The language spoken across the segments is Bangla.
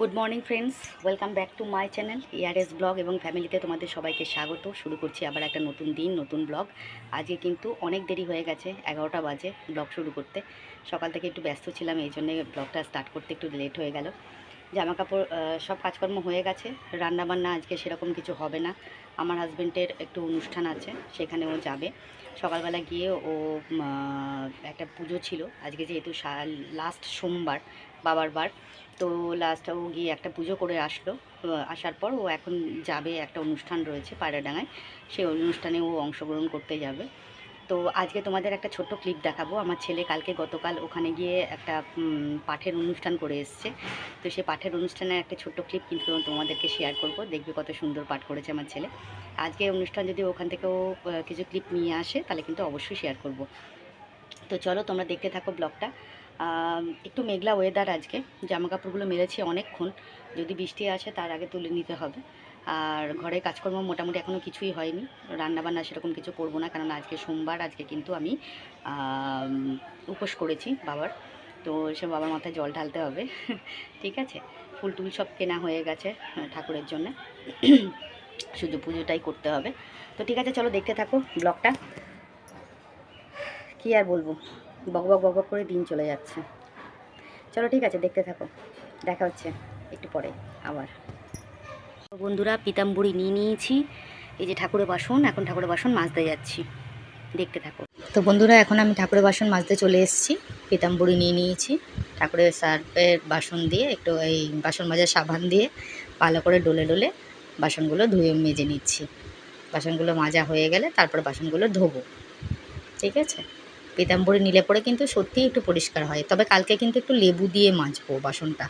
Good morning friends welcome back to my channel ইয়ারএস blog এবং ফ্যামিলিতে তোমাদের সবাইকে স্বাগত। শুরু করছি আবার একটা নতুন দিন, নতুন ব্লগ আজকে কিন্তু অনেক দেরি হয়ে গেছে, এগারোটা বাজে ব্লগ শুরু করতে। সকাল থেকে একটু ব্যস্ত ছিলাম, এই জন্যে ব্লগটা স্টার্ট করতে একটু লেট হয়ে গেল। জামা কাপড় সব কাজকর্ম হয়ে গেছে। রান্নাবান্না আজকে সেরকম কিছু হবে না। আমার হাজব্যান্ডের একটু অনুষ্ঠান আছে, সেখানে ও যাবে। সকালবেলা গিয়ে ও একটা পুজো ছিল। আজকে যেহেতু লাস্ট সোমবার বাবার বার। তো লাস্ট ও গিয়ে একটা পুজো করে আসলো। আসার পর ও এখন যাবে একটা অনুষ্ঠান রয়েছে পায়রাডাঙ্গায়। সেই অনুষ্ঠানে ও অংশগ্রহণ করতে যাবে। তো আজকে তোমাদের একটা ছোট্ট ক্লিপ দেখাবো। আমার ছেলে কালকে গতকাল ওখানে গিয়ে একটা পাঠের অনুষ্ঠান করে এসছে। তো সেই পাঠের অনুষ্ঠানের একটা ছোট্ট ক্লিপ কিন্তু তোমাদেরকে শেয়ার করব। দেখবে কত সুন্দর পাঠ করেছে আমার ছেলে। আজকে অনুষ্ঠান যদি ওখান থেকেও কিছু ক্লিপ নিয়ে আসে, তাহলে কিন্তু অবশ্যই শেয়ার করব। তো চলো তোমরা দেখতে থাকো ব্লগটা একটু মেঘলা ওয়েদার আজকে। জামা কাপড়গুলো মেরেছি অনেকক্ষণ। যদি বৃষ্টি আসে তার আগে তুলে নিতে হবে। আর ঘরে কাজকর্ম মোটামুটি এখনও কিছুই হয়নি। রান্নাবান্না সেরকম কিছু করব না, কারণ আজকে সোমবার, আজকে কিন্তু আমি উপোস করেছি বাবার। তো সে বাবার মাথায় জল ঢালতে হবে। ঠিক আছে? ফুল টুল সব কেনা হয়ে গেছে ঠাকুরের জন্য। শুধু পুজোটাই করতে হবে। তো ঠিক আছে, চলো দেখতে থাকো ব্লগটা। কি আর বলব? বকবক বকবক করে দিন চলে যাচ্ছে। চলো ঠিক আছে, দেখতে থাকো। দেখা হচ্ছে একটু পরে আবার। বন্ধুরা, পিতাম্বুরি নিয়ে নিয়েছি। এই যে ঠাকুরের বাসন, এখন ঠাকুরের বাসন মাজতে যাচ্ছি। দেখতে থাকো। তো বন্ধুরা, এখন আমি ঠাকুরের বাসন মাজতে চলে এসেছি। পিতাম্বুরি নিয়ে নিয়েছি। ঠাকুরের সার্ফের বাসন দিয়ে, একটু এই বাসন মাজার সাবান দিয়ে, ভালো করে ডলে ডলে বাসনগুলো ধুয়ে মেজে নিচ্ছি। বাসনগুলো মাজা হয়ে গেলে, তারপর বাসনগুলো ধোবো। ঠিক আছে? পিতাম্বরী নিলে পরে কিন্তু সত্যিই একটু পরিষ্কার হয়। তবে কালকে কিন্তু একটু লেবু দিয়ে মাজবো বাসনটা।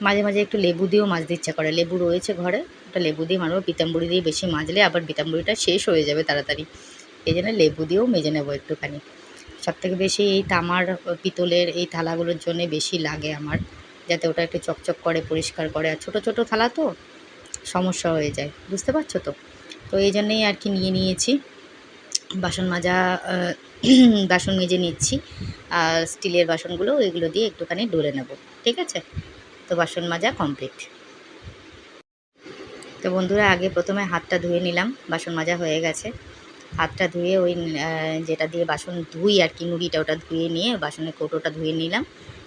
মাঝে মাঝে একটু লেবু দিয়েও মাজতে ইচ্ছা করে। লেবু রয়েছে ঘরে, ওটা লেবু দিয়ে মারবো পিতাম্বরী দিয়ে বেশি মাজলে আবার পিতাম্বরীটা শেষ হয়ে যাবে তাড়াতাড়ি। এই জন্য লেবু দিয়েও মেজে নেব একটুখানি। সব থেকে বেশি এই তামার, পিতলের এই থালাগুলোর জন্য বেশি লাগে আমার। যাতে ওটা একটু চকচক করে, পরিষ্কার করে। আর ছোটো ছোটো থালা তো সমস্যা হয়ে যায়। বুঝতে পারছ তো? তো এই জন্যেই আর কি নিয়ে নিয়েছি। বাসন মাজা বাসন মেজে নিচ্ছি আর স্টিলের বাসনগুলো এগুলো দিয়ে একটুখানি ডলে নেব, ঠিক আছে? তো বাসন মাজা কমপ্লিট। তো বন্ধুরা, আগে প্রথমে হাতটা ধুয়ে নিলাম, বাসন মাজা হয়ে গেছে। হাতটা ধুয়ে ওই যেটা দিয়ে বাসন ধুই আর কি, নুড়িটা ওটা ধুয়ে নিয়ে বাসনের কৌটোটা ধুয়ে নিলাম।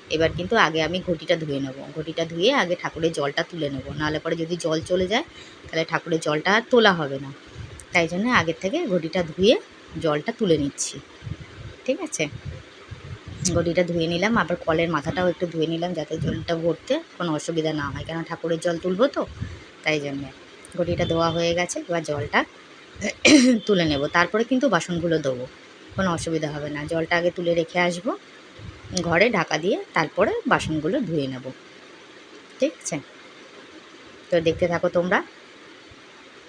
এবার কিন্তু আগে আমি ঘটিটা ধুয়ে নেব। ঘটিটা ধুয়ে আগে ঠাকুরের জলটা তুলে নেব। নাহলে পরে যদি জল চলে যায়, তাহলে ঠাকুরের জলটা আর তোলা হবে না। তাই জন্য আগের থেকে ঘটিটা ধুয়ে জলটা তুলে নিচ্ছি। ঠিক আছে? ঘটিটা ধুয়ে নিলাম, আবার কলের মাথাটাও একটু ধুয়ে নিলাম যাতে জলটা ভরতে কোনো অসুবিধা না হয়। কেন ঠাকুরের জল তুলবো তো, তাই জন্যে। ঘটিটা ধোয়া হয়ে গেছে, এবার জলটা তুলে নেব। তারপরে কিন্তু বাসনগুলো দেবো কোনো অসুবিধা হবে না। জলটা আগে তুলে রেখে আসব, ঘরে ঢাকা দিয়ে তারপরে বাসনগুলো ধুয়ে নেব। ঠিক আছে? তো দেখতে থাকো তোমরা।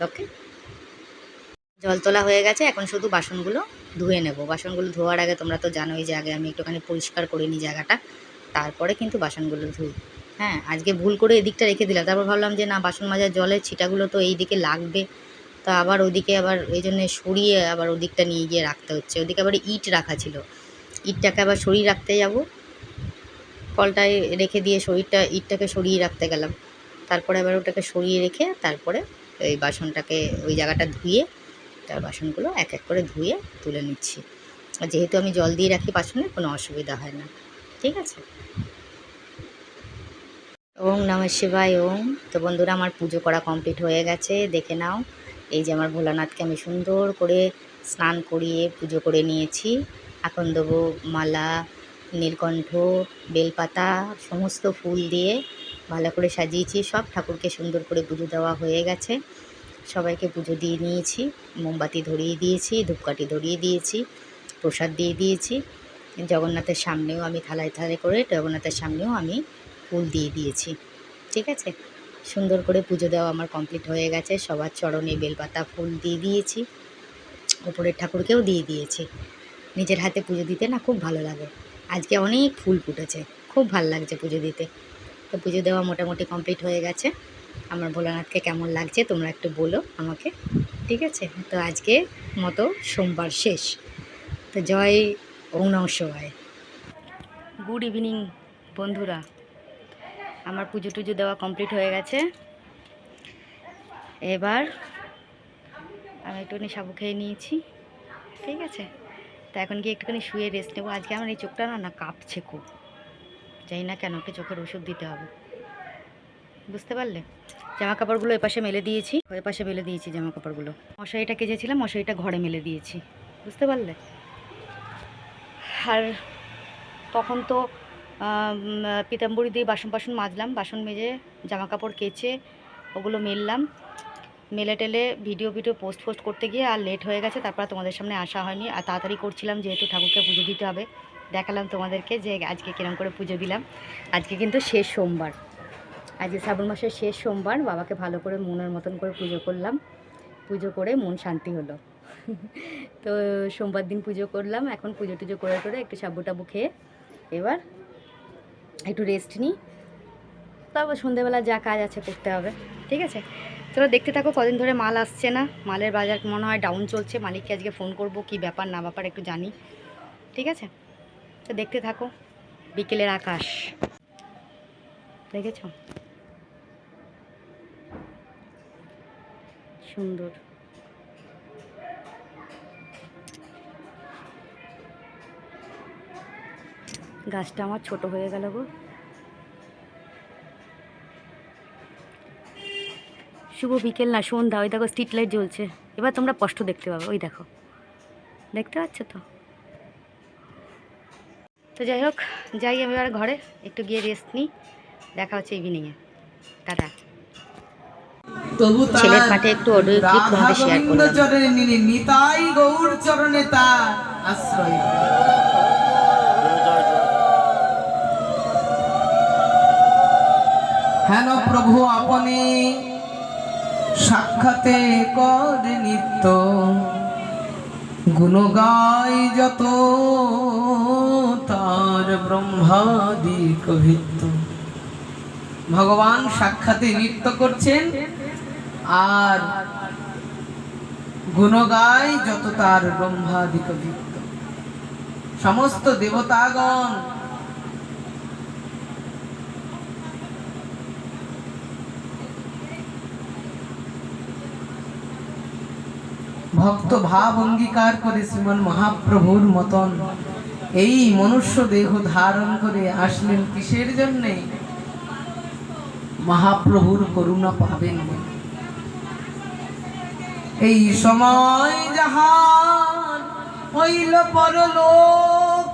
ওকে? জল তোলা হয়ে গেছে, এখন শুধু বাসনগুলো ধুয়ে নেব। বাসনগুলো ধোয়ার আগে তোমরা তো জানোই যে আগে আমি একটুখানি পরিষ্কার করে নিই জায়গাটা, তারপরে কিন্তু বাসনগুলো ধুই। হ্যাঁ আজকে ভুল করে এদিকটা রেখে দিলাম, তারপর ভাবলাম যে না, বাসন মাজার জলের ছিটাগুলো তো এই দিকে লাগবে, তো আবার ওদিকে আবার এই জন্যে সরিয়ে আবার ওদিকটা নিয়ে গিয়ে রাখতে হচ্ছে। ওদিকে আবার ইট রাখা ছিল, ইটটাকে আবার সরিয়ে রাখতে যাব। কলটায় রেখে দিয়ে শরীরটা ইটটাকে সরিয়ে রাখতে গেলাম। তারপরে আবার ওটাকে সরিয়ে রেখে তারপরে ওই বাসনটাকে ওই জায়গাটা ধুয়ে তার বাসনগুলো এক এক করে ধুয়ে তুলে নিচ্ছি। আর যেহেতু আমি জল দিয়ে রাখি বাসনে, কোনো অসুবিধা হয় না। ঠিক আছে? ওম নমঃ শিবায়, ওম। তো বন্ধুরা, আমার পুজো করা কমপ্লিট হয়ে গেছে। দেখে নাও, এই যে আমার ভোলানাথকে আমি সুন্দর করে স্নান করিয়ে পুজো করে নিয়েছি। এখন দেবো মালা নীলকণ্ঠ, বেলপাতা, সমস্ত ফুল দিয়ে ভালো করে সাজিয়েছি। সব ঠাকুরকে সুন্দর করে পুজো দেওয়া হয়ে গেছে। সবাইকে পুজো দিয়ে নিয়েছি, মোমবাতি ধরিয়ে দিয়েছি, ধূপকাঠি ধরিয়ে দিয়েছি, প্রসাদ দিয়ে দিয়েছি। জগন্নাথের সামনেও আমি থালায় থালায় করে জগন্নাথের সামনেও আমি ফুল দিয়ে দিয়েছি। ঠিক আছে? সুন্দর করে পুজো দেওয়া আমার কমপ্লিট হয়ে গেছে। সবার চরণে বেলপাতা ফুল দিয়ে দিয়েছি। ওপরের ঠাকুরকেও দিয়ে দিয়েছি। নিজের হাতে পুজো দিতে না খুব ভালো লাগে। আজকে অনেক ফুল ফুটেছে। খুব ভালো লাগছে পুজো দিতে। তো পুজো দেওয়া মোটামুটি কমপ্লিট হয়ে গেছে। আমার ভোলানাথকে কেমন লাগছে তোমরা একটু বলো আমাকে, ঠিক আছে? তো আজকে মতো সোমবার শেষ। তো জয় শিবায়। গুড ইভিনিং বন্ধুরা। আমার পুজো টুজো দেওয়া কমপ্লিট হয়ে গেছে। এবার আমি একটুখানি সাবু খেয়ে নিয়েছি, ঠিক আছে? তো এখন গিয়ে একটুখানি শুয়ে রেস্ট নেব। আজকে আমার এই চোখটা না না কাঁপছে খুব। জানি না কেন ওকে চোখের ওষুধ দিতে হবে। বুঝতে পারলে? জামা কাপড়গুলো এপাশে মেলে দিয়েছি। ওই পাশে মেলে দিয়েছি জামা কাপড়গুলো মশারিটা কেজেছিলাম মশারিটা ঘরে মেলে দিয়েছি। বুঝতে পারলে? আর তখন তো পিতাম্বরি দিয়ে বাসন বাসন মাজলাম, বাসন মেজে জামা কাপড় কেচে ওগুলো মেললাম। মেলে টেলে ভিডিও ভিডিও পোস্ট পোস্ট করতে গিয়ে আর লেট হয়ে গেছে, তারপর তোমাদের সামনে আসা হয়নি। আর তাড়াতাড়ি করছিলাম যেহেতু ঠাকুরকে পুজো দিতে হবে, দেখালাম তোমাদেরকে যে আজকে কিরম করে পুজো দিলাম। আজকে কিন্তু শেষ সোমবার। আজকে শ্রাবণ মাসের শেষ সোমবার, বাবাকে ভালো করে মনের মতন করে পুজো করলাম। পুজো করে মন শান্তি হলো। তো সোমবার দিন পুজো করলাম, এখন পুজো টুজো করে করে একটু সাবু টাবু খেয়ে এবার একটু রেস্ট নিই। তারপর সন্ধেবেলা যা কাজ আছে করতে হবে, ঠিক আছে? চলো দেখতে থাকো, কদিন ধরে মাল আসছে না। মালের বাজার মনে হয় ডাউন চলছে। মালিককে আজকে ফোন করব, কি ব্যাপার না ব্যাপার একটু জানি। ঠিক আছে? তো দেখতে থাকো, বিকেলের আকাশ। দেখেছ? সুন্দর। গাছটা আমার ছোট হয়ে গেল গো। শুভ বিকেল না সন্ধ্যা ওই দেখো স্ট্রিট লাইট জ্বলছে। এবার তোমরা স্পষ্ট দেখতে পাবে ওই দেখো। দেখতে পাচ্ছ তো? তো যাই হোক যাই আমি এবার ঘরে একটু গিয়ে রেস্ট নিই দেখা হচ্ছে ইভিনিংয়ে টাটা। ছেলের পাঠে একটু অডিও ক্লিপ তোমাদের শেয়ার গোবিন্দ করলাম। নিতাই গৌর চরণে তার আশ্রয়। হেন প্রভু আপনি সাক্ষাতে করে নিত্য। গুণ গাই যত, তার ব্রহ্মাদি কভিত্য ভগবান সাক্ষাতে নৃত্য করছেন, আর গুণগায় যত, তার ব্রহ্মাদিক ভিত্ত। সমস্ত দেবতাগণ ভক্ত ভাব অঙ্গীকার করে শ্রীমন মহাপ্রভুর মতন। এই মনুষ্য দেহ ধারণ করে আসলেন কিসের জন্যে? মহাপ্রভুর করুণা পাবেন। এই সময় যাহার হইল পরলোক,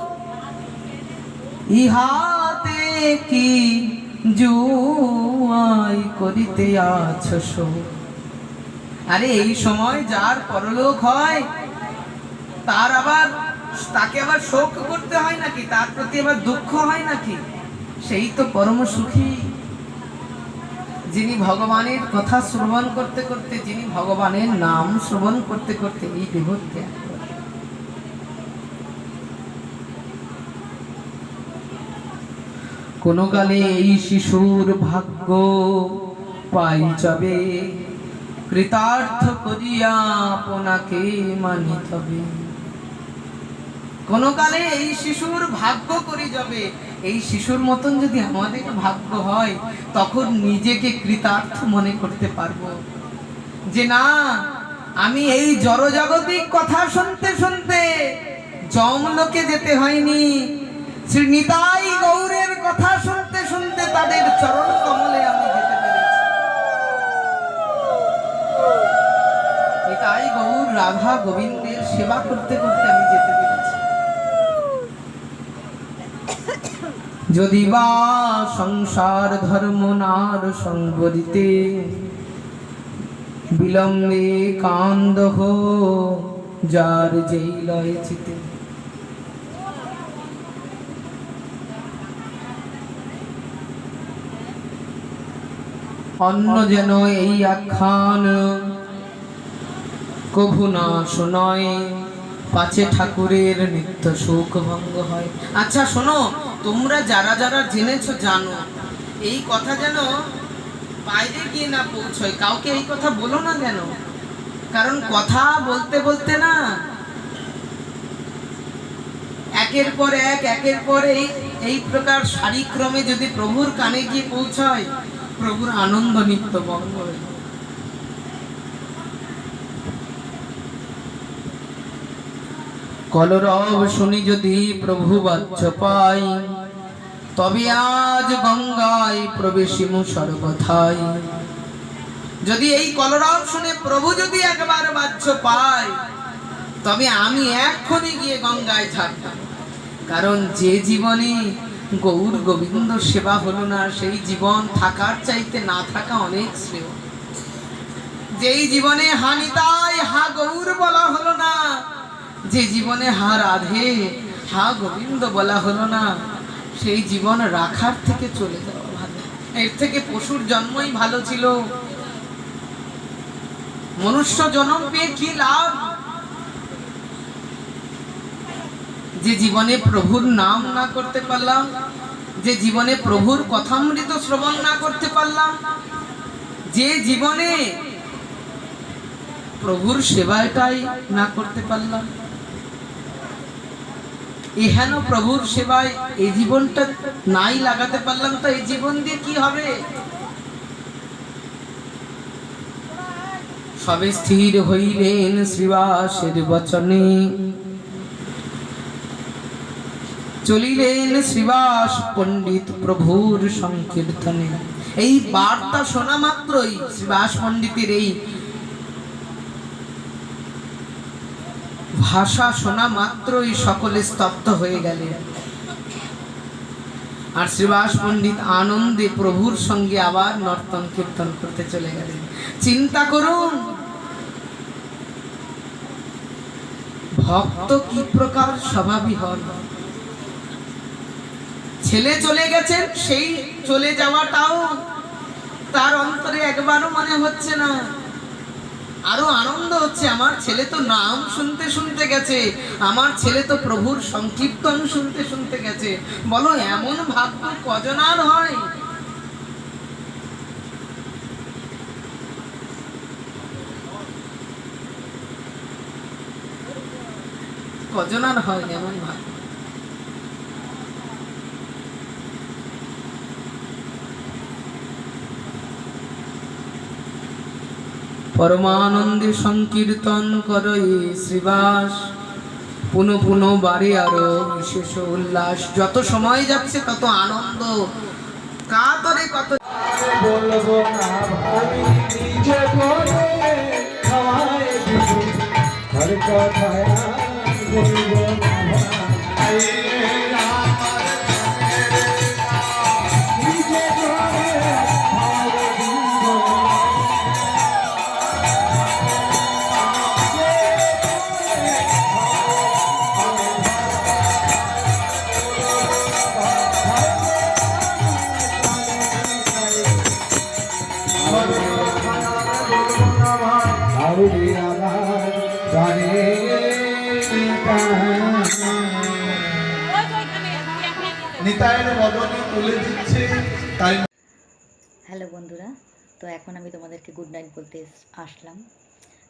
ইহাতে কি জুয়াই করিতে আছো শোক? আরে এই সময় যার পরলোক হয়, তার আবার, তাকে আবার শোক করতে হয় নাকি? তার প্রতি আবার দুঃখ হয় নাকি? সেই তো পরম সুখী। যিনি ভগবানের কথা শ্রবণ করতে করতে, যিনি ভগবানের নাম শ্রবণ করতে করতে এই দেহ ত্যাগ। কোন কালে এই শিশুর ভাগ্য পাই যাবে। কৃতার্থ করিয়া আপনাকে মানিত হবে। কোন কালে এই শিশুর ভাগ্য করে যাবে। এই শিশুর মতন যদি আমাদের ভাগ্য হয়, তখন নিজেকে কৃতার্থ মনে করতে পারব। যে না, আমি এই জড়জাগতিক কথা শুনতে শুনতে জমলোকে যেতে হয়নি। শ্রী নিতাই গৌরের কথা শুনতে শুনতে তাদের চরণ কমলে আমি যেতে পেরেছি নিতাই গৌর রাধা গোবিন্দের সেবা করতে করতে আমি যেতে পেরেছি। যদি বা সংসার ধর্ম নার সংবরিতে বিলম্বে কান্দ যার যেই লয় চিতে। অন্য যেন এই আখ্যান কভু না শোনয়, পাছে ঠাকুরের নিত্য সুখ ভঙ্গ হয়। আচ্ছা শোনো, তোমরা যারা যারা জেনেছো জানো, এই কথা যেন বাইরে গিয়ে না পৌঁছয়। কাউকে এই কথা বলো না যেন। কারণ কথা বলতে বলতে না, একের পর এক, একের পর এই প্রকার শারীক্রমে যদি প্রভুর কানে গিয়ে পৌঁছায়, প্রভুর আনন্দ নিত্য বঙ্গ হয়ে কলরব শুনি যদি প্রভু বাচ্চ পাই, তবে আজ গঙ্গায় প্রবেশিমু সর্বথাই। যদি এই কলরব শুনে প্রভু যদি একবার বাচ্চ পায়, তবে আমি এক্ষুনি গিয়ে গঙ্গায় থাকতাম কারণ যে জীবনে গৌর গোবিন্দ সেবা হলো না, সেই জীবন থাকার চাইতে না থাকা অনেক শ্রেয়। যেই জীবনে হানিতাই হা গৌর বলা হলো না যে জীবনে হা রাধে, হা গোবিন্দ বলা হলো না, সেই জীবন রাখার থেকে চলে যাওয়া ভালো। এর থেকে পশুর জন্মই ভালো ছিল। মনুষ্য জন্ম পেয়ে কি লাভ? যে জীবনে প্রভুর নাম না করতে পারলাম, যে জীবনে প্রভুর কথামৃত শ্রবণ না করতে পারলাম, যে জীবনে প্রভুর সেবাটাই না করতে পারলাম। এহেন প্রভুর সেবায় এই জীবনটা নাই লাগাতে পারলাম, তো এই জীবন দিয়ে কি হবে? সবে স্থির হইলেন শ্রীবাসের বচনে। চলিলেন শ্রীবাস পণ্ডিত প্রভুর সংকীর্তনে। এই বার্তা শোনা মাত্রই শ্রীবাস পণ্ডিতের এই ভাষা শোনা মাত্রই সকলে স্তব্ধ হয়ে গেলেন আর শ্রীবাস পণ্ডিত আনন্দে প্রভুর সঙ্গে আবার নর্তন কীর্তন করতে চলে গেলেন। চিন্তা করুন, ভক্ত কি প্রকার স্বভাবই হন ছেলে চলে গেছেন, সেই চলে যাওয়াটাও তার অন্তরে একবারও মনে হচ্ছে না। আরও আনন্দ হচ্ছে, আমার ছেলে তো নাম শুনতে শুনতে গেছে, আমার ছেলে তো প্রভুর সংকীর্তন শুনতে শুনতে গেছে। বলো, এমন ভাগ্য কজনার হয়? কজনার হয় এমন ভাগ্য? পরমানন্দে সংকীর্তন করই শ্রীবাস। পুনঃ পুনঃ বারে আরও বিশেষ উল্লাস। যত সময় যাচ্ছে তত আনন্দ। কাতরে কত বলব না নিজে খাওয়াই দিব। হর বলব না ভাই। হ্যালো বন্ধুরা, তো এখন আমি তোমাদেরকে গুড নাইট বলতে আসলাম।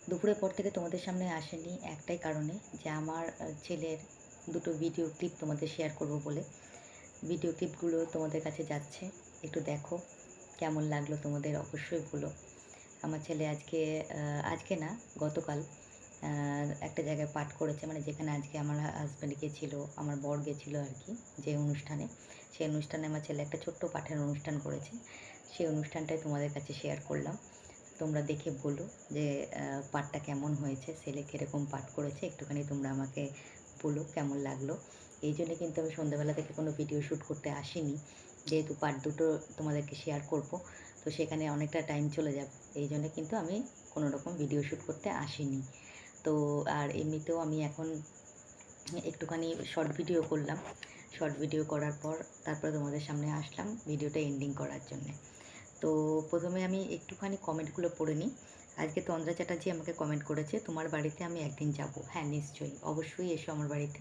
দুপুরের পর থেকে তোমাদের সামনে আসেনি একটাই কারণে যে আমার ছেলের দুটো ভিডিও ক্লিপ তোমাদের শেয়ার করব বলে। ভিডিও ক্লিপগুলো তোমাদের কাছে যাচ্ছে, একটু দেখো কেমন লাগল তোমাদের, অবশ্যই বলো। আমার ছেলে আজকে আজকে না, গতকাল একটা জায়গায় পাঠ করেছে। মানে যেখানে আজকে আমার হাজব্যান্ড গেছিল, আমার বর গেছিল আর কি যে অনুষ্ঠানে। সেই অনুষ্ঠানে আমার ছেলে একটা ছোট্ট পাঠের অনুষ্ঠান করেছে। সেই অনুষ্ঠানটাই তোমাদের কাছে শেয়ার করলাম। তোমরা দেখে বলো যে পাঠটা কেমন হয়েছে? ছেলে কীরকম পাঠ করেছে? একটুখানি তোমরা আমাকে বলো কেমন লাগল। এই জন্য কিন্তু আমি সন্ধ্যাবেলা থেকে কোনো ভিডিও শ্যুট করতে আসিনি। যেহেতু পার্ট দুটো তোমাদেরকে শেয়ার করব, তো সেখানে অনেকটা টাইম চলে যাবে। এই জন্য কিন্তু আমি কোনো রকম ভিডিও শ্যুট করতে আসিনি। তো আর এমনিতেও আমি এখন একটুখানি শর্ট ভিডিও করলাম। শর্ট ভিডিও করার পর তারপরে তোমাদের সামনে আসলাম ভিডিওটা এন্ডিং করার জন্যে। তো প্রথমে আমি একটুখানি কমেন্টগুলো পড়ে নিই। আজকে তন্দ্রা চ্যাটার্জি আমাকে কমেন্ট করেছে, তোমার বাড়িতে আমি একদিন যাব? হ্যাঁ নিশ্চয়ই, অবশ্যই এসো আমার বাড়িতে।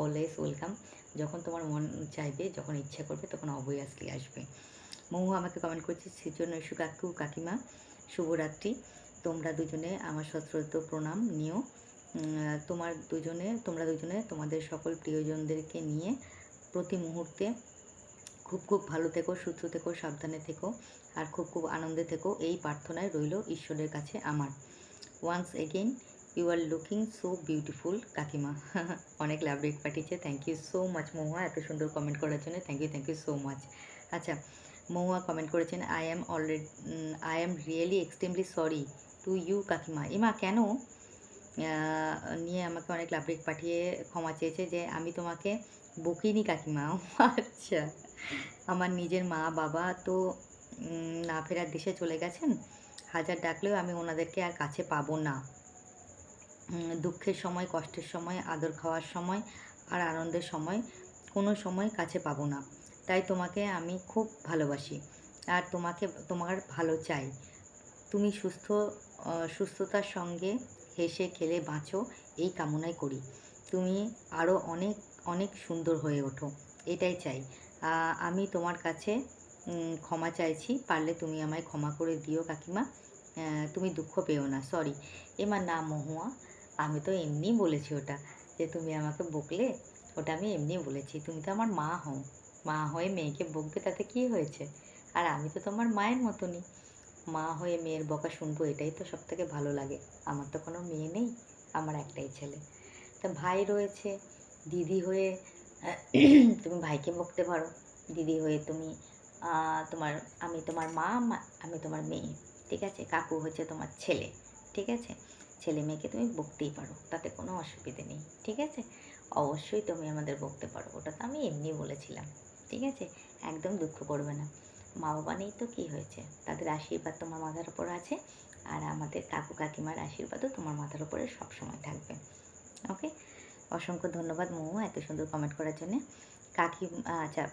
অলওয়েজ ওয়েলকাম যখন তোমার মন চাইবে, যখন ইচ্ছা করবে, তখন অবভিয়াসলি আসবে। মৌ আমাকে কমেন্ট করছে সেজন্য কাকু, কাকিমা, শুভরাত্রি। তোমরা দুজনে আমার সশ্রদ্ধ প্রণাম নিও। তোমার দুজনে, তোমরা দুজনে তোমাদের সকল প্রিয়জনদেরকে নিয়ে প্রতি মুহূর্তে খুব খুব ভালো থেকো, সুস্থ থেকো, সাবধানে থেকো আর খুব খুব আনন্দে থেকো। এই প্রার্থনায় রইল ঈশ্বরের কাছে আমার। Once again you are looking so beautiful কাকিমা। অনেক লাভ রেট পাঠিয়েছে। Thank you so much Mahua. এত সুন্দর কমেন্ট করার জন্য thank you thank you so much আচ্ছা মহুয়া কমেন্ট করেছেন I am already I am really extremely sorry to you কাকিমা। এমা, কেন? নিয়ে আমাকে অনেক লাভ রেট পাঠিয়ে ক্ষমা চেয়েছে যে আমি তোমাকে বকিনি, কাকিমা। আচ্ছা আমার নিজের মা, বাবা তো না ফেরার দেশে চলে গেছেন। হাজার ডাকলেও আমি ওনাদেরকে আর কাছে পাবো না। দুঃখের সময়, কষ্টের সময়, আদর খাওয়ার সময় আর আনন্দের সময় কোনো সময় কাছে পাবো না। তাই তোমাকে আমি খুব ভালোবাসি। আর তোমাকে, তোমার ভালো চাই। তুমি সুস্থ সুস্থতার সঙ্গে হেসে খেলে বাঁচো, এই কামনাই করি। তুমি আরও অনেক অনেক সুন্দর হয়ে ওঠো, এটাই চাই। আমি তোমার কাছে ক্ষমা চাইছি, পারলে তুমি আমায় ক্ষমা করে দিও কাকিমা। তুমি দুঃখ পেও না সরি এমা না মহুয়া, আমি তো এমনি বলেছি ওটা, যে তুমি আমাকে বকলে, ওটা আমি এমনি বলেছি। তুমি তো আমার মা হও, মা হয়ে মেয়েকে বকবে, তাতে কি হয়েছে? আর আমি তো তোমার মায়ের মতনই। মা হয়ে মেয়ের বকা শুনব, এটাই তো সব থেকে ভালো লাগে। আমার তো কোনো মেয়ে নেই, আমার একটাই ছেলে। তা ভাই রয়েছে, দিদি হয়ে, তুমি ভাইকে বকতে পারো। দিদি হয়ে তুমি তোমার, আমি তোমার মা- আমি তোমার মেয়ে, ঠিক আছে? কাকু হচ্ছে তোমার ছেলে, ঠিক আছে? ছেলে মেয়েকে তুমি বকতেই পারো, তাতে কোনো অসুবিধে নেই, ঠিক আছে? অবশ্যই তুমি আমাদের বকতে পারো, ওটা তো আমি এমনি বলেছিলাম, ঠিক আছে? একদম দুঃখ করবে না। মা বাবা নেই তো কী হয়েছে? তাদের আশীর্বাদ তোমার মাথার উপর আছে আর আমাদের কাকু কাকিমার আশীর্বাদও তোমার মাথার উপরে সবসময় থাকবে। ওকে? অসংখ্য ধন্যবাদ মৌ এত সুন্দর কমেন্ট করার জন্য। কাকি আচ্ছা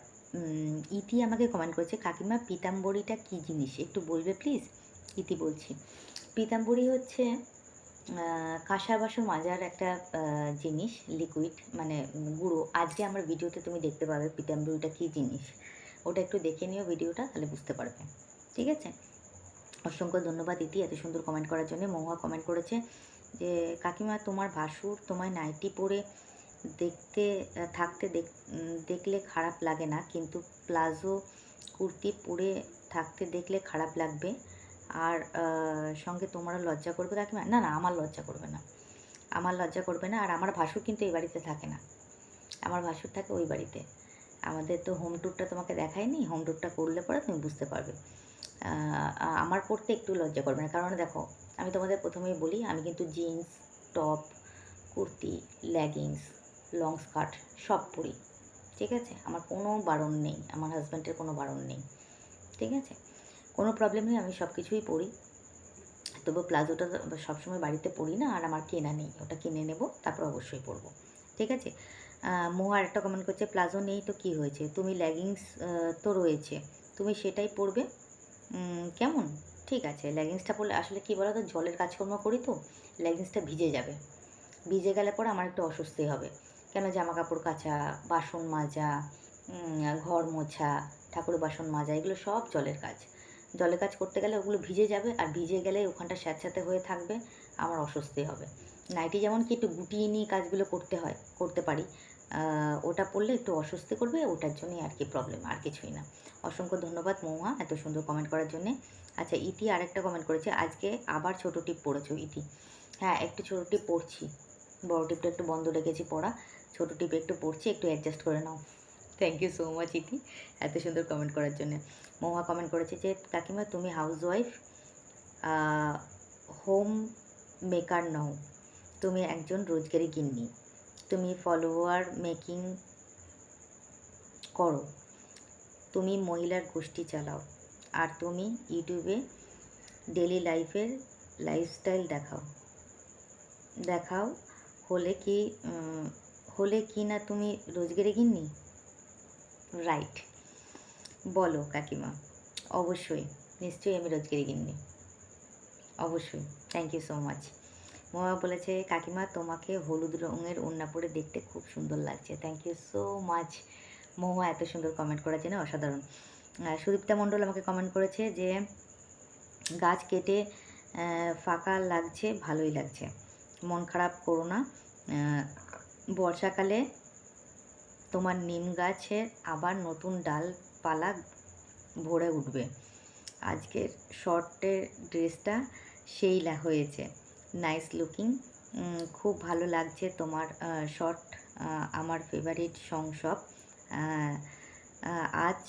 ইতি আমাকে কমেন্ট করেছে, কাকিমা পিতাম্বরীটা কী জিনিস? একটু বলবে প্লিজ ইতি বলছি। পিতাম্বরী হচ্ছে কাঁসা বাসন মাজার একটা জিনিস লিকুইড মানে গুঁড়ো। আজকে আমার ভিডিওতে তুমি দেখতে পাবে পিতাম্বরীটা কী জিনিস। ওটা একটু দেখে নিও ভিডিওটা, তাহলে বুঝতে পারবে। ঠিক আছে? অসংখ্য ধন্যবাদ ইতি এত সুন্দর কমেন্ট করার জন্য। মহুয়া কমেন্ট করেছে যে, কাকিমা, তোমার ভাসুর তোমায় নাইটি পরে দেখতে, থাকতে দেখ- দেখলে খারাপ লাগে না, কিন্তু প্লাজো কুর্তি পরে থাকতে দেখলে খারাপ লাগবে। আর সঙ্গে তোমারও লজ্জা করবে কাকিমা? না না, আমার লজ্জা করবে না। আমার লজ্জা করবে না। আর আমার ভাসুর কিন্তু এই বাড়িতে থাকে না। আমার ভাসুর থাকে ওই বাড়িতে। আমাদের তো হোম ট্যুরটা তোমাকে দেখায়নি হোম ট্যুরটা করলে পরে তুমি বুঝতে পারবে। আমার পড়তে একটু লজ্জা করবে না। কারণ দেখো, আমি তোমাদের প্রথমেই বলি, আমি কিন্তু jeans top kurti leggings long skirt সব পরি। ঠিক আছে? আমার কোনো বারণ নেই, আমার হাজব্যান্ডের কোনো বারণ নেই। ঠিক আছে? কোনো প্রবলেম নেই, আমি সব কিছুই পরি। তবু প্লাজোটা সবসময় বাড়িতে পরি না, আর আমার কেনা নেই। ওটা কিনে নেব, তারপর অবশ্যই পরবো। ঠিক আছে? আহ, মো আর একটা কমেন্ট করছে প্লাজো নেই তো কি হয়েছে? তুমি লেগিংস তো রয়েছে। তুমি সেটাই পরবে? কেমন? ঠিক আছে লেগিংসটা পরলে আসলে কী বলো তো জলের কাজকর্ম করি তো লেগিংসটা ভিজে যাবে। ভিজে গেলে পরে আমার একটু অস্বস্তি হবে। কেন জামা কাপড় কাচা বাসন মাজা ঘর মোছা ঠাকুর বাসন মাজা এগুলো সব জলের কাজ। জলের কাজ করতে গেলে ওগুলো ভিজে যাবে আর ভিজে গেলে ওখানটা স্যাঁতস্যাঁতে হয়ে থাকবে আমার অস্বস্তি হবে। নাইটি যেমন কি একটু গুটিয়ে নিয়ে কাজগুলো করতে হয় করতে পারি ওটা পড়লে একটু অস্বস্তি করবে, ওটার জন্যই আর কি প্রবলেম আর কিছুই না। অসংখ্য ধন্যবাদ মৌহা এত সুন্দর কমেন্ট করার জন্যে। আচ্ছা ইতি আরেকটা কমেন্ট করেছে, আজকে আবার ছোটো টিপ পড়েছো, ইতি? হ্যাঁ একটু ছোটো টিপ পড়ছি। বড় টিপটা একটু বন্ধ রেখেছি পড়া। ছোটো টিপ একটু পড়ছি, একটু অ্যাডজাস্ট করে নাও। Thank you so much Iti, এত সুন্দর কমেন্ট করার জন্য। মহুয়া কমেন্ট করেছে যে, কাকিমা, তুমি হাউস ওয়াইফ হোম মেকার নও। তুমি একজন রোজগারি গিন্নি। তুমি ফলোয়ার মেকিং করো। তুমি মহিলার গোষ্ঠী চালাও। আর তুমি ইউটিউবে ডেলি লাইফের লাইফস্টাইল দেখাও। দেখাও হলে কি হলে কি না তুমি রোজগারে গিন্নি? রাইট বলো কাকিমা, অবশ্যই। নিশ্চয়ই আমি রোজগারি গিন্নি। অবশ্যই। থ্যাংক ইউ সো মাচ মোয়া বলেছে, কাকিমা, তোমাকে হলুদ রঙের ওড়না পরে দেখতে খুব সুন্দর লাগছে। Thank you so much Mahua এত সুন্দর কমেন্ট করার জন্য অসাধারণ। সুদীপ্তা মণ্ডল আমাকে কমেন্ট করেছে যে, গাছ কেটে ফাঁকা লাগছে, ভালোই লাগছে। মন খারাপ করো না। বর্ষাকালে তোমার নিম গাছে আবার নতুন ডালপালা ভরে উঠবে। আজকের শর্টের ড্রেসটা সেই হয়েছে। নাইস লুকিং খুব ভালো লাগছে তোমার শর্ট আমার ফেভারিট সং সব। আহ, আহ, আজ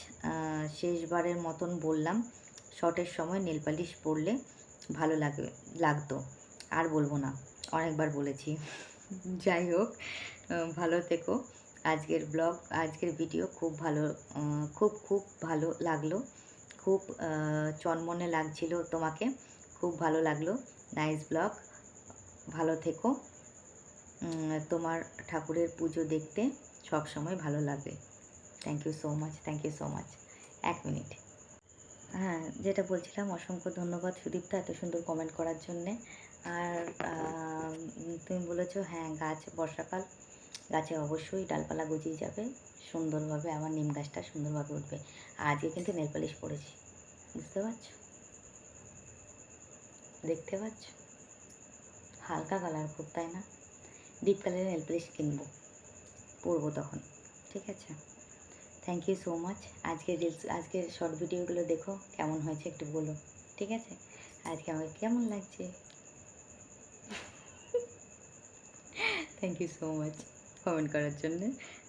শেষবারের মতন বললাম শর্টের সময় নেল পালিশ পরলে ভালো লাগবে লাগতো। আর বলব না অনেকবার বলেছি। যাই হোক ভালো থেকো। আজকের ব্লগ আজকের ভিডিও খুব ভালো খুব খুব ভালো লাগল। খুব চনমনে লাগছিল তোমাকে। খুব ভালো লাগল। নাইস ব্লগ ভালো থেকো। তোমার ঠাকুরের পুজো দেখতে সব সময় ভালো লাগবে। Thank you so much thank you so much এক মিনিট। হ্যাঁ যেটা বলছিলাম, অসংখ্য ধন্যবাদ সুদীপ্তা এত সুন্দর কমেন্ট করার জন্যে। আর তুমি বলেছ হ্যাঁ গাছ বর্ষাকাল, গাছে অবশ্যই ডালপালা গজিয়ে যাবে। সুন্দরভাবে আমার নিম গাছটা সুন্দরভাবে উঠবে। আজকে কিন্তু নেল পালিশ পড়েছি বুঝতে পারছ? দেখতে পাচ্ছ? হালকা কালার খুব তাই না? ডিপ কালারের নেল পালিশ কিনবো, পরবো তখন, ঠিক আছে? থ্যাংক ইউ সো মাচ আজকের রিলস আজকের শর্ট ভিডিওগুলো দেখো, কেমন হয়েছে একটু বলো, ঠিক আছে? আজকে আমাকে কেমন লাগছে? Thank you so much comment করার জন্য,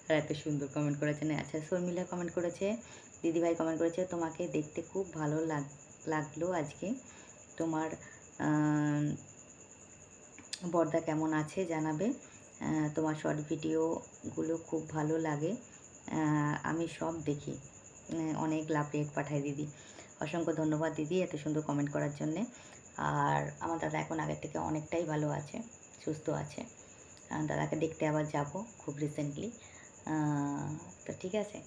আর এত সুন্দর কমেন্ট করার জন্য। আচ্ছা শর্মিলা কমেন্ট করেছে, দিদিভাই কমেন্ট করেছে, তোমাকে দেখতে খুব ভালো লাগ, লাগল আজকে। তোমার বর্দা কেমন আছে জানাবে। তোমার শর্ট ভিডিওগুলো খুব ভালো লাগে। আমি সব দেখি। অনেক লাভ রেট পাঠায় দিদি। অসংখ্য ধন্যবাদ দিদি এত সুন্দর কমেন্ট করার জন্যে। আর আমার দাদা এখন আগের থেকে অনেকটাই ভালো আছে, সুস্থ আছে। দাদাকে দেখতে আবার যাব খুব রিসেন্টলি তো ঠিক আছে।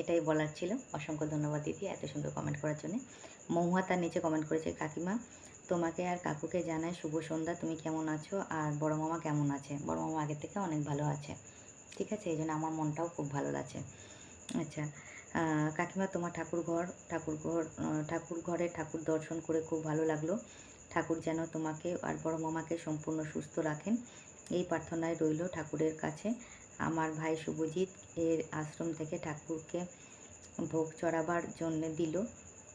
এটাই বলার ছিল। অসংখ্য ধন্যবাদ দিদি এত সুন্দর কমেন্ট করার জন্য। মহুয়া তার নিচে কমেন্ট করেছে, কাকিমা তোমাকে আর কাকুকে জানাই শুভ সন্ধ্যা। তুমি কেমন আছো? আর বড় মামা কেমন আছে? বড় মামা আগের থেকে অনেক ভালো আছে। ঠিক আছে? এই জন্য আমার মনটাও খুব ভালো লাগছে। আচ্ছা কাকিমা তোমার ঠাকুর ঘর ঠাকুর ঘর ঠাকুর ঘরে ঠাকুর দর্শন করে খুব ভালো লাগল। ঠাকুর যেন তোমাকে আর বড় মামাকে সম্পূর্ণ সুস্থ রাখেন। এই প্রার্থনায় রইল ঠাকুরের কাছে। আমার ভাই শুভজিৎ এর আশ্রম থেকে ঠাকুরকে ভোগ চড়াবার জন্য দিল।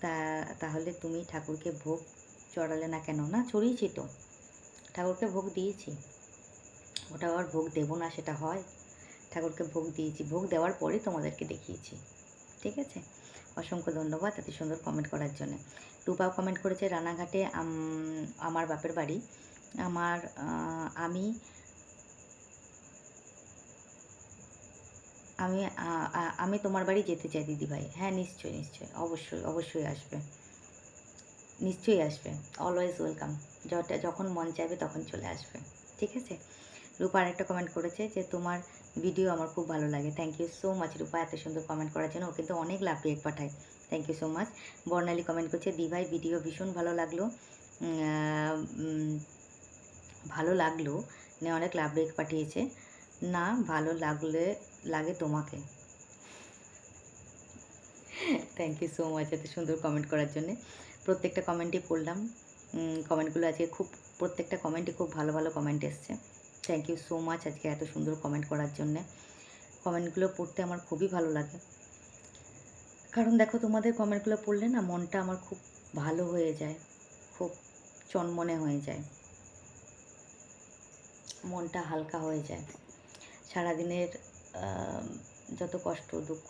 তা, তাহলে তুমি ঠাকুরকে ভোগ চড়ালে না কেন, না? চড়িয়েছি তো। ঠাকুরকে ভোগ দিয়েছি। ওটা আবার ভোগ দেবো না সেটা হয়। ঠাকুরকে ভোগ দিয়েছি। ভোগ দেওয়ার পরে তোমাদেরকে দেখিয়েছি। ঠিক আছে? অসংখ্য ধন্যবাদ এত সুন্দর কমেন্ট করার জন্য। রূপাও কমেন্ট করেছে, রানাঘাটে আমার বাপের বাড়ি। আমার আমি আমি আমি তোমার বাড়ি যেতে চাই দিদিভাই। হ্যাঁ নিশ্চয়ই নিশ্চয়ই। অবশ্যই অবশ্যই আসবে। নিশ্চয়ই আসবে। অলওয়েজ ওয়েলকাম যটা যখন মন চাইবে তখন চলে আসবে। ঠিক আছে? রূপা আরেকটা কমেন্ট করেছে যে, তোমার ভিডিও আমার খুব ভালো লাগে। Thank you so much Rupa এত সুন্দর কমেন্ট করার জন্য। ও কিন্তু অনেক লাভ রেট পাঠায়। Thank you so much Barnali comment করছে দিভাই ভিডিও ভীষণ ভালো লাগল। ভালো লাগল। নে অনেক লাভ রেট পাঠিয়েছে। না, ভালো লাগলে, লাগে তোমাকে। থ্যাংক ইউ সো মাচ এত সুন্দর কমেন্ট করার জন্য। প্রত্যেকটা কমেন্টই পড়লাম। কমেন্টগুলো আজকে খুব, প্রত্যেকটা কমেন্টে খুব ভালো ভালো কমেন্ট এসছে। থ্যাংক ইউ সো মাচ আজকে এত সুন্দর কমেন্ট করার জন্যে। কমেন্টগুলো পড়তে আমার খুবই ভালো লাগে। কারণ দেখো, তোমাদের কমেন্টগুলো পড়লে না মনটা আমার খুব ভালো হয়ে যায়, খুব চনমনে হয়ে যায়। মনটা হালকা হয়ে যায়। সারাদিনের যত কষ্ট, দুঃখ,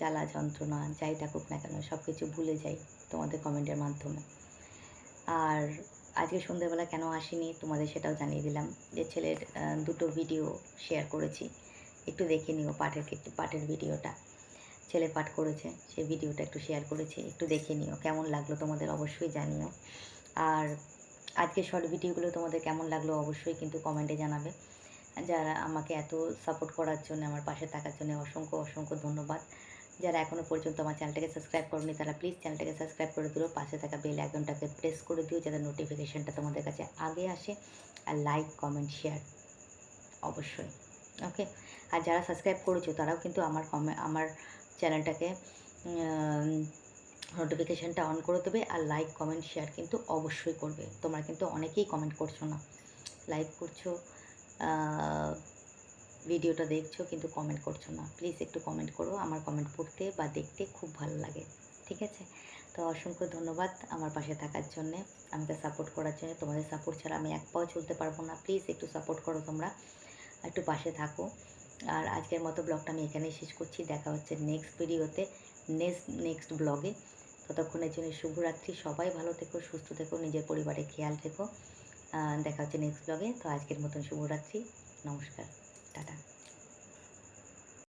জ্বালা, যন্ত্রণা, যাই থাকুক না কেন সব কিছু ভুলে যাই। তোমাদের কমেন্টের মাধ্যমে। আর আজকে সন্ধ্যেবেলা কেন আসিনি তোমাদের সেটাও জানিয়ে দিলাম যে ছেলের দুটো ভিডিও শেয়ার করেছি। একটু দেখে নিও পাঠের পাঠের ভিডিওটা ছেলে পাঠ করেছে সেই ভিডিওটা একটু শেয়ার করেছি, একটু দেখে নিও কেমন লাগল তোমাদের অবশ্যই জানিও। আর আজকে শর্ট ভিডিওগুলো তোমাদের কেমন লাগল অবশ্যই কিন্তু কমেন্টে জানাবে। যারা আমাকে এত সাপোর্ট করার জন্য, আমার পাশে থাকার জন্য অসংখ্য অসংখ্য ধন্যবাদ। যারা এখনও পর্যন্ত আমার চ্যানেলটাকে সাবস্ক্রাইব করনি তারা প্লিজ চ্যানেলটাকে সাবস্ক্রাইব করে দিও পাশে থাকা বেল আইকনটাকে প্রেস করে দিও যাতে নোটিফিকেশানটা তোমাদের কাছে আগে আসে, আর লাইক কমেন্ট শেয়ার অবশ্যই ওকে আর যারা সাবস্ক্রাইব করেছ, তারাও কিন্তু আমার কমে আমার চ্যানেলটাকে নোটিফিকেশানটা অন করে দেবে, আর লাইক কমেন্ট শেয়ার কিন্তু অবশ্যই করবে। তোমরা কিন্তু অনেকেই কমেন্ট করছ না। লাইক করছ ভিডিওটা দেখছ কিন্তু কমেন্ট করছ না। প্লিজ একটু কমেন্ট করো, আমার কমেন্ট পড়তে বা দেখতে খুব ভালো লাগে, ঠিক আছে? তো অসংখ্য ধন্যবাদ আমার পাশে থাকার জন্যে, আমাকে সাপোর্ট করার জন্য। তোমাদের সাপোর্ট ছাড়া আমি এক পাও চলতে পারব না। প্লিজ একটু সাপোর্ট করো তোমরা, একটু পাশে থাকো। আর আজকের মতো ব্লগটা আমি এখানেই শেষ করছি। দেখা হচ্ছে নেক্সট ভিডিওতে নেক্সট নেক্সট ব্লগে ততক্ষণের জন্য শুভরাত্রি। সবাই ভালো থেকো, সুস্থ থেকো, নিজের পরিবারের খেয়াল থেকো দেখা হচ্ছে নেক্সট ব্লগে তো আজকের মতন শুভরাত্রি। নমস্কার। টাটা